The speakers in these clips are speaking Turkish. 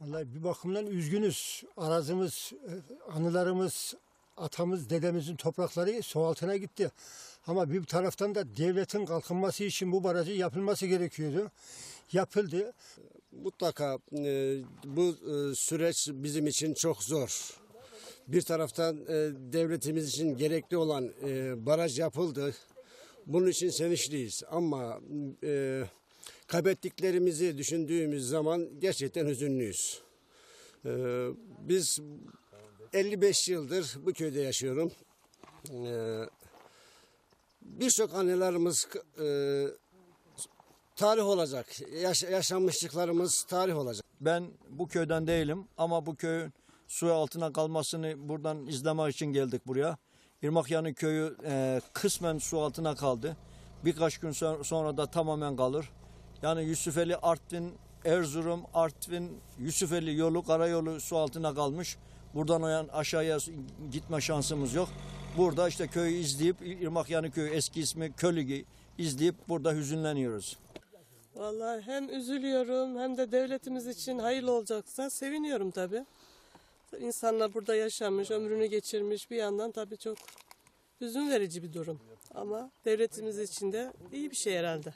Vallahi bir bakımdan üzgünüz. Arazimiz, e, anılarımız, atamız, dedemizin toprakları su altına gitti. Ama bir taraftan da devletin kalkınması için bu barajın yapılması gerekiyordu. Yapıldı. Mutlaka e, bu e, süreç bizim için çok zor. Bir taraftan e, devletimiz için gerekli olan e, baraj yapıldı. Bunun için sevinçliyiz ama e, kaybettiklerimizi düşündüğümüz zaman gerçekten hüzünlüyüz. E, biz 55 yıldır bu köyde yaşıyorum. E, Birçok annelerimiz e, tarih olacak. Yaş- yaşanmışlıklarımız tarih olacak. Ben bu köyden değilim ama bu köyün su altına kalmasını buradan izlemek için geldik buraya. İrmakyanı köyü e, kısmen su altına kaldı. Birkaç gün so- sonra da tamamen kalır. Yani Yusufeli Artvin, Erzurum, Artvin, Yusufeli yolu, karayolu su altına kalmış. Buradan o yan aşağıya gitme şansımız yok. Burada işte köyü izleyip İrmakyanı köyü eski ismi Kölügi izleyip burada hüzünleniyoruz. Vallahi hem üzülüyorum hem de devletimiz için hayırlı olacaksa seviniyorum tabii. İnsanlar burada yaşamış, ömrünü geçirmiş bir yandan tabii çok hüzün verici bir durum. Ama devletimiz için de iyi bir şey herhalde.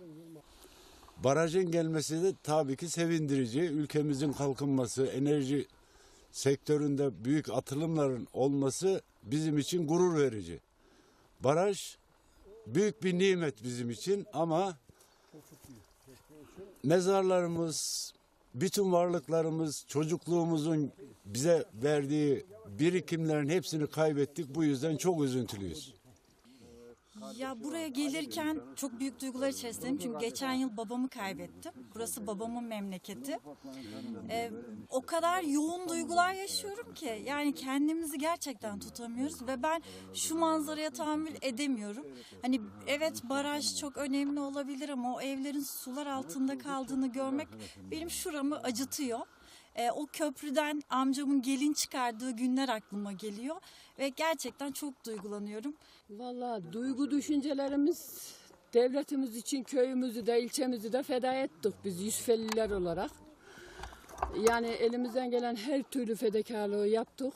Barajın gelmesi de tabii ki sevindirici. Ülkemizin kalkınması, enerji sektöründe büyük atılımların olması bizim için gurur verici. Baraj büyük bir nimet bizim için ama mezarlarımız, bütün varlıklarımız, çocukluğumuzun bize verdiği birikimlerin hepsini kaybettik. Bu yüzden çok üzüntülüyüz. Ya buraya gelirken çok büyük duygular içerisindeyim. Çünkü geçen yıl babamı kaybettim. Burası babamın memleketi. Ee, o kadar yoğun duygular yaşıyorum ki. Yani kendimizi gerçekten tutamıyoruz. Ve ben şu manzaraya tahammül edemiyorum. Hani evet baraj çok önemli olabilir ama o evlerin sular altında kaldığını görmek benim şuramı acıtıyor. Ee, o köprüden amcamın gelin çıkardığı günler aklıma geliyor. Ve gerçekten çok duygulanıyorum. Vallahi duygu düşüncelerimiz devletimiz için köyümüzü de ilçemizi de feda ettik biz Yusufeliler olarak. Yani elimizden gelen her türlü fedakarlığı yaptık.